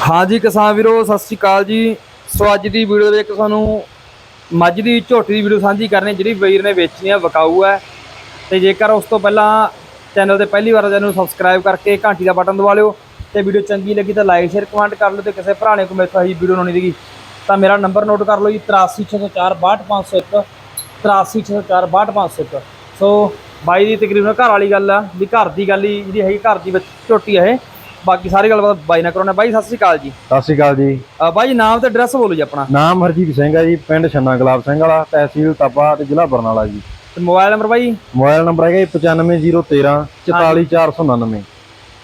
ਹਾਂਜੀ ਕਿਸਾਨ ਵੀਰੋ, ਸਤਿ ਸ਼੍ਰੀ ਅਕਾਲ ਜੀ। ਸੋ ਅੱਜ ਦੀ ਵੀਡੀਓ ਦੇ ਵਿੱਚ ਤੁਹਾਨੂੰ ਮੱਝ ਦੀ ਝੋਟੀ ਦੀ ਵੀਡੀਓ ਸਾਂਝੀ ਕਰਨੀ ਜਿਹੜੀ ਵੀਰ ਨੇ ਵੇਚਣੀ ਆ ਵਿਕਾਊ ਹੈ। ਤੇ ਜੇਕਰ ਉਸ ਤੋਂ ਪਹਿਲਾਂ ਚੈਨਲ ਤੇ ਪਹਿਲੀ ਵਾਰ ਚੈਨਲ ਨੂੰ ਸਬਸਕ੍ਰਾਈਬ ਕਰਕੇ ਘੰਟੀ ਦਾ ਬਟਨ ਦਬਾ ਲਿਓ ਤੇ ਵੀਡੀਓ ਚੰਗੀ ਲੱਗੀ ਤਾਂ ਲਾਈਕ, ਸ਼ੇਅਰ, ਕਮੈਂਟ ਕਰ ਲਿਓ ਤੇ ਕਿਸੇ ਭਰਾ ਨੇ ਕੋਈ ਮੈਥੋਂ ਆਹੀ ਵੀਡੀਓ ਨਹੀਂ ਸੀਗੀ, ਤਾਂ ਮੇਰਾ ਨੰਬਰ ਨੋਟ ਕਰ ਲਓ ਜੀ 8364462501 8364462501 ਸੋ ਬਾਈ ਦੀ ਤਕਰੀਬਨ ਘਰ ਵਾਲੀ ਗੱਲ ਆ, ਵੀ ਘਰ ਦੀ ਗੱਲ ਹੀ ਜਿਹੜੀ ਹੈਗੀ, ਘਰ ਦੀ ਵਿੱਚ ਝੋਟੀ ਆ ਇਹ। ਬਾਕੀ ਸਾਰੀ ਗੱਲਬਾਤ ਬਾਈ ਨਾਲ ਕਰਾਉਣਾ ਬਾਈ ਸਤਿ ਸ਼੍ਰੀ ਅਕਾਲ ਜੀ। ਸਤਿ ਸ਼੍ਰੀ ਅਕਾਲ ਜੀ। ਅ, ਬਾਈ ਨਾਮ ਤੇ ਐਡਰੈਸ ਬੋਲੋ ਜੀ ਆਪਣਾ। ਨਾਮ ਹਰਜੀਤ ਸਿੰਘ ਹੈ ਜੀ ਪਿੰਡ ਛੰਨਾ ਗੁਲਾਬ ਸਿੰਘ ਵਾਲਾ ਤਹਿਸੀਲ ਤਪਾ ਤੇ ਜ਼ਿਲ੍ਹਾ ਬਰਨਾਲਾ ਜੀ। ਤੇ ਮੋਬਾਈਲ ਨੰਬਰ ਬਾਈ? ਮੋਬਾਈਲ ਨੰਬਰ ਹੈਗਾ ਜੀ 95013 44499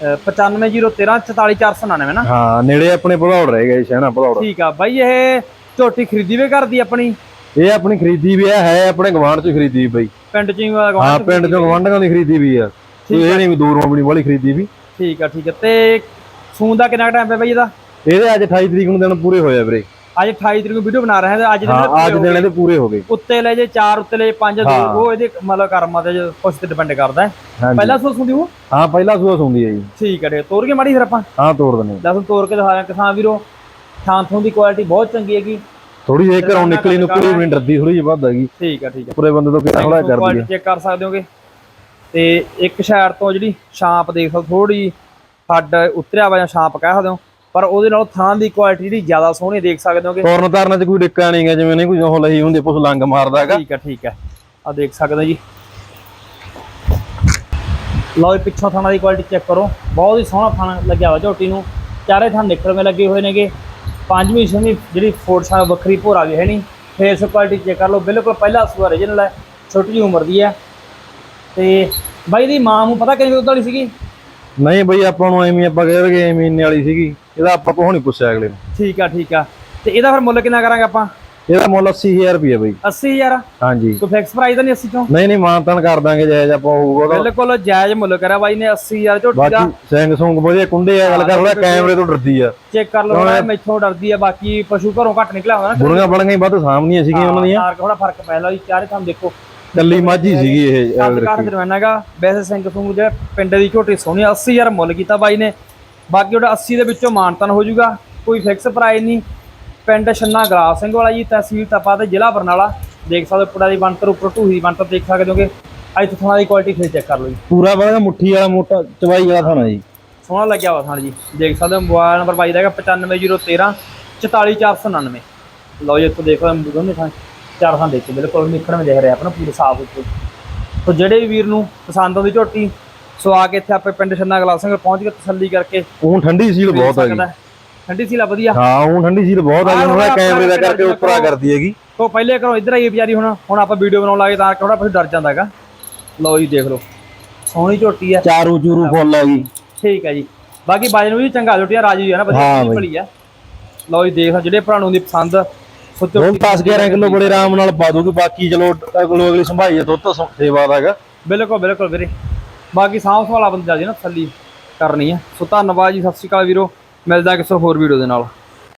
9501344499 ਨਾ? ਹਾਂ ਨੇੜੇ ਆਪਣੇ ਭਦੌੜ ਰਹੇਗਾ ਜੀ ਸ਼ਹਿਣਾ ਭਦੌੜ ਠੀਕ ਆ ਬਾਈ ਇਹ ਝੋਟੀ ਖਰੀਦੀ ਵੇ ਕਰਦੀ ਆਪਣੀ? ਇਹ ਆਪਣੀ ਖਰੀਦੀ ਵੀ ਹੈ ਹੈ ਆਪਣੇ ਗਵਾਂਢ ਚ ਖਰੀਦੀ ਵੀ ਬਈ। ਪਿੰਡ ਚ ਹੀ ਹਾਂ ਗਵਾਂਢ ਪਿੰਡ ਚੋਂ ਗਵਾਂਢਾਂ ਦੀ ਖਰੀਦੀ ਵੀ ਆ। ਕੋਈ ਇਹ ਨਹੀਂ ਵੀ ਦੂਰੋਂ ਆਪਣੀ ਵਾਲੀ ਖਰੀਦੀ ਵੀ। ਠੀਕ ਆ ਠੀਕ ਆ। ਤੇ ਸੂਨ ਦਾ ਕਿੰਨਾ ਟਾਈਮ ਪਿਆ ਬਾਈ ਇਹਦਾ? ਇਹਦੇ ਅੱਜ 28 ਤਰੀਕ ਨੂੰ ਦਿਨ ਪੂਰੇ ਹੋਏ ਆ ਵੀਰੇ। ਅੱਜ 28 ਤਰੀਕ ਨੂੰ ਵੀਡੀਓ ਬਣਾ ਰਹੇ ਹਾਂ ਅੱਜ ਦੇ ਹਾਂ ਦਿਨ ਅੱਜ ਦਿਨ ਇਹਦੇ ਪੂਰੇ ਹੋ ਗਏ। ਉੱਤੇ ਲੈ ਜੇ 4 ਉੱਤੇ ਲੈ ਜੇ 5 ਹਾਂ। ਉਹ ਇਹਦੇ ਮਤਲਬ ਕਰਮਾਂ ਤੇ ਕੁਛ ਤੇ ਡਿਪੈਂਡ ਕਰਦਾ ਹੈ। ਪਹਿਲਾਂ ਸੂਸ ਹੁੰਦੀ ਉਹ ਹਾਂ ਪਹਿਲਾ ਸੂਆ ਹੁੰਦੀ ਹੈ ਜੀ। ਠੀਕ ਆ। ਤੋਰ ਕੇ ਮਾੜੀ ਫਿਰ ਆਪਾਂ। ਹਾਂ ਤੋੜ ਦਨੇ ਦੱਸ ਤੋਰ ਕੇ ਦਿਖਾ ਰਿਹਾ ਕਿਸਾਨ ਵੀਰੋ। ਥਾਂ ਥੋਂ ਦੀ ਕੁਆਲਿਟੀ ਬਹੁਤ ਚੰਗੀ ਹੈਗੀ। ਥੋੜੀ ਜਿਹੀ ਘਰੋਂ ਨਿਕਲੀ ਨਿਕਲੀ ਵੀ ਨਹੀਂ ਡਰਦੀ ਥੋੜੀ ਜਿਹੀ ਵੱਧ ਹੈਗੀ। ਠੀਕ ਆ ਠੀਕ ਆ। ਪੂਰੇ ਬੰਦੇ ਤੋਂ ਕਿਹੜਾ ਥੋੜਾ ਕਰਦੀ ਹੈ ਚੈੱਕ ਕਰ ਸਕਦੇ ਹੋਗੇ। ਤੇ ਇੱਕ ਸਾਈਡ ਤੋਂ ਜਿਹੜੀ ਛਾਂਪ ਦੇਖ ਸਕਦੇ ਥੋੜੀ ਹੱਡ ਉਤਰਿਆ ਵਾ ਜਾਂ ਛਾਂਪ ਕਹਿ ਸਕਦੇ ਹੋ ਪਰ ਉਹਦੇ ਨਾਲ ਥਾਂ ਦੀ ਕੁਆਲਿਟੀ ਜਿਹੜੀ ਜ਼ਿਆਦਾ ਸੋਹਣੀ ਦੇਖ ਸਕਦੇ ਹੋਗੇ। ਤੋਰਨ ਤਾਰਨ ਚ ਕੋਈ ਡਿੱਕਾ ਨਹੀਂ ਗਾ ਜਿਵੇਂ ਨਹੀਂ ਕੋਈ ਉਹ ਲਈ ਹੁੰਦੀ ਪੁੱਛ ਲੰਗ ਮਾਰਦਾ ਹੈਗਾ ਠੀਕ ਹੈ ਠੀਕ ਹੈ। ਆ ਦੇਖ ਸਕਦੇ ਜੀ। ਲਓ ਇਹ ਪਿੱਛੋਂ ਥਾਣਾ ਦੀ ਕੁਆਲਿਟੀ ਚੈੱਕ ਕਰੋ। ਬਹੁਤ ਹੀ ਸੋਹਣਾ ਥਾਣਾ ਲੱਗਿਆ ਹੋਇਆ ਝੋਟੀ ਨੂੰ। ਚਾਰੇ ਥਾਂ ਨਿਕਲਵੇਂ ਲੱਗੇ ਹੋਏ ਨੇਗੇ। ਪੰਜਵੀਂ ਛੇਵੀਂ ਜਿਹੜੀ ਫੋਰਸਾਂ ਵੱਖਰੀ ਭੋਰਾ ਗਏ ਹੈ ਨਹੀਂ ਫੇਸ ਕੁਆਲਿਟੀ ਚੈੱਕ ਕਰ ਲਓ। ਬਿਲਕੁਲ ਪਹਿਲਾ ਸੂਆ origignal ਹੈ ਛੋਟੀ ਜਿਹੀ ਉਮਰ ਦੀ ਹੈ। ਤੇ ਬਾਈ ਦੀ ਮਾਂ ਨੂੰ ਪਤਾ ਕਿੰਨੀ ਦੁੱਧ ਵਾਲੀ ਸੀਗੀ? ਨਹੀਂ ਬਈ ਆਪਾਂ ਨੂੰ ਐਵੇਂ ਆਪਾਂ ਕਹਿ ਰਹੇ ਐਵੇਂ ਇੰਨੇ ਵਾਲੀ ਸੀਗੀ। ਇਹਦਾ ਆਪਾਂ ਕੋਹ ਨਹੀਂ ਪੁੱਛਿਆ ਅਗਲੇ ਨੂੰ। ਠੀਕ ਆ ਠੀਕ ਆ। ਤੇ ਇਹਦਾ ਫਿਰ ਮੁੱਲ ਕਿੰਨਾ ਕਰਾਂਗੇ ਆਪਾਂ? ਇਹਦਾ ਮੁੱਲ 80000 ਰੁਪਏ ਬਈ। 80000 ਹਾਂਜੀ। ਕੋਈ ਫਿਕਸ ਪ੍ਰਾਈਸ ਤਾਂ ਨਹੀਂ 80 ਚੋਂ? ਨਹੀਂ ਨਹੀਂ ਮਾਨਤਨ ਕਰ ਦਾਂਗੇ ਜਾਇਜ਼ ਆਪਾਂ ਹੋਊਗਾ ਉਹਦਾ। ਬਿਲਕੁਲ ਜਾਇਜ਼ ਮੁੱਲ ਕਰਿਆ ਬਾਈ ਨੇ 80000 ਝੋਟੀ ਦਾ। ਬਾਕੀ ਸਿੰਘ ਸੁੰਗ ਵਧੀਆ ਕੁੰਡੇ ਆ ਗੱਲ ਕਰ ਰਿਹਾ ਕੈਮਰੇ ਤੋਂ ਡਰਦੀ ਆ। ਚੈੱਕ ਕਰ ਲਓ ਮੈਂ ਮੈਥੋਂ ਡਰਦੀ ਆ ਬਾਕੀ ਪਸ਼ੂ ਘਰੋਂ ਘੱਟ ਨਿਕਲਿਆ ਹੁੰਦਾ ਨਾ। ਬੁੜੀਆਂ ਬਣੀਆਂ ਹੀ ਵੱਧ ਸਾਹਮਣੀਆਂ ਸੀਗੀਆਂ ਉਹਨਾਂ ਦੀਆਂ। ਥੋੜਾ ਫ਼ਰਕ ਪੈ ਲਾ ਜੀ ਚਾਰੇ ਥਾਂ ਦੇਖੋ। ਕੱਲੀ ਮਾਝੀ ਸੀਗੀ ਇਹ ਦਰਮਿਆਨਾ ਹੈਗਾ। ਵੈਸੇ ਸਿੰਘ ਸੁੰਗ ਜਿਹੜਾ ਪਿੰਡ ਦੀ ਝੋਟੀ ਸੋਹਣੀ ਆ, 80000 ਮੁੱਲ ਕੀਤਾ ਬਾਈ ਨੇ। ਬਾਕੀ ਉਹਦਾ 80 ਦੇ ਵਿੱਚੋਂ ਮਾਨਤਨ ਹੋ ਜਾਊਗਾ ਕੋਈ ਫਿਕਸ ਪ੍ਰਾਈਸ ਨਹੀਂ। ਪਿੰਡ ਛੰਨਾ ਗਰਾਸ ਸਿੰਘ ਵਾਲਾ ਜੀ ਤਹਿਸੀਲ ਤਪਾ ਤੇ ਜ਼ਿਲ੍ਹਾ ਬਰਨਾਲਾ। ਦੇਖ ਸਕਦੇ ਪੁੜਾ ਦੀ ਬੰਤਰ ਉੱਪਰ ਢੂਹੀ ਦੀ ਬੰਤਰ ਦੇਖ ਸਕਦੇ ਹੋਗੇ। ਅੱਜ ਥਾਂ ਦੀ ਕੁਆਲਿਟੀ ਫਿਰ ਚੈੱਕ ਕਰ ਲਓ ਜੀ। ਪੂਰਾ ਬੜਾ ਮੁੱਠੀ ਵਾਲਾ ਮੋਟਾ ਚਵਾਈ ਵਾਲਾ ਥਾਣਾ ਜੀ। ਸੋਹਣਾ ਲੱਗਿਆ ਵਾ ਥਾਣ ਜੀ। ਦੇਖ ਸਕਦੇ ਹੋ ਮੋਬਾਈਲ ਨੰਬਰ ਬਾਈ ਦਾ ਹੈਗਾ 95013 44499 ਲਓ ਜੀ ਇੱਥੋਂ ਦੇਖੋ ਦੋਨੇ ਥਾਂ ਚਾਰ ਦੇਖੋ ਬਿਲਕੁਲ ਨਿਕਲਣ ਵਿੱਚ ਦੇਖ ਰਿਹਾ ਆਪਣਾ ਪੂਰੇ ਸਾਫ਼ ਉੱਤੇ। ਸੋ ਜਿਹੜੇ ਵੀ ਵੀਰ ਨੂੰ ਪਸੰਦ ਆਉਂਦੀ ਝੋਟੀ ਸੋ ਆ ਕੇ ਇੱਥੇ ਆਪੇ ਪਿੰਡ ਛੰਨਾ ਗਲਾਸ ਸਿੰਘ ਪਹੁੰਚ ਕੇ ਤਸੱਲੀ ਕਰਕੇ। ਉਹ ਠੰਡੀ ਸੀਲ ਬਹੁਤ ਆ ਹੈ। ਠੰਡੀ ਸੀਲਾ ਵਧੀਆ। ਹਾਂ ਉਹ ਠੰਡੀ ਸੀਲ ਬਹੁਤ ਆ ਜਿਹਨੂੰ ਹੁਣ ਕੈਮਰੇ ਦਾ ਕਰਕੇ ਉੱਪਰਾ ਕਰਦੀ ਹੈਗੀ। ਸੋ ਪਹਿਲੇ ਘਰੋਂ ਇੱਧਰ ਆਈ ਵਿਚਾਰੀ ਹੁਣ। ਹੁਣ ਆਪਾਂ ਵੀਡੀਓ ਬਣਾਉਣ ਲੱਗੇ ਤਾਂ ਥੋੜਾ ਕੁਝ ਡਰ ਜਾਂਦਾ ਹੈਗਾ। ਲਓ ਜੀ ਦੇਖ ਲਓ। ਸੋਹਣੀ ਝੋਟੀ ਆ। ਚਾਰੂ ਚੂਰੂ ਫੁੱਲ ਆ ਗਈ ਠੀਕ ਹੈ ਜੀ। ਬਾਕੀ ਬਾਜਨ ਵੀ ਚੰਗਾ ਝੋਟੀਆ ਰਾਜੀ ਹੈ ਨਾ ਵਧੀਆ। ਭਲੀ ਆ। ਲਓ ਜੀ ਦੇਖ ਜਿਹੜੇ ਭਰਾ ਨੂੰ ਦੀ ਪਸੰਦ ਹੁਣ 10 11 ਕਿਲੋ ਬੜੇ ਆਰਾਮ ਨਾਲ ਪਾ ਦੂਗੀ ਬਾਕੀ ਚਲੋ ਅਗਲੋ ਅਗਲੀ ਸੰਭਾਈ ਹੈ ਦੁੱਧ ਸੇਵਾ ਦਾ ਹੈਗਾ। ਬਿਲਕੁਲ ਬਿਲਕੁਲ ਵੀਰੇ। ਬਾਕੀ ਸਾਂਭ ਵਾਲਾ ਬੰਦਾ ਜੀ ਨਾ ਥੱਲੀ ਕਰਨੀ ਆ। ਸੋ ਧੰਨਵਾਦ ਜੀ ਸਤਿ ਸ਼੍ਰੀ ਅਕਾਲ ਵੀਰੋ। ਮਿਲਦਾ ਕਿਸੇ ਹੋਰ ਵੀਡੀਓ ਦੇ ਨਾਲ।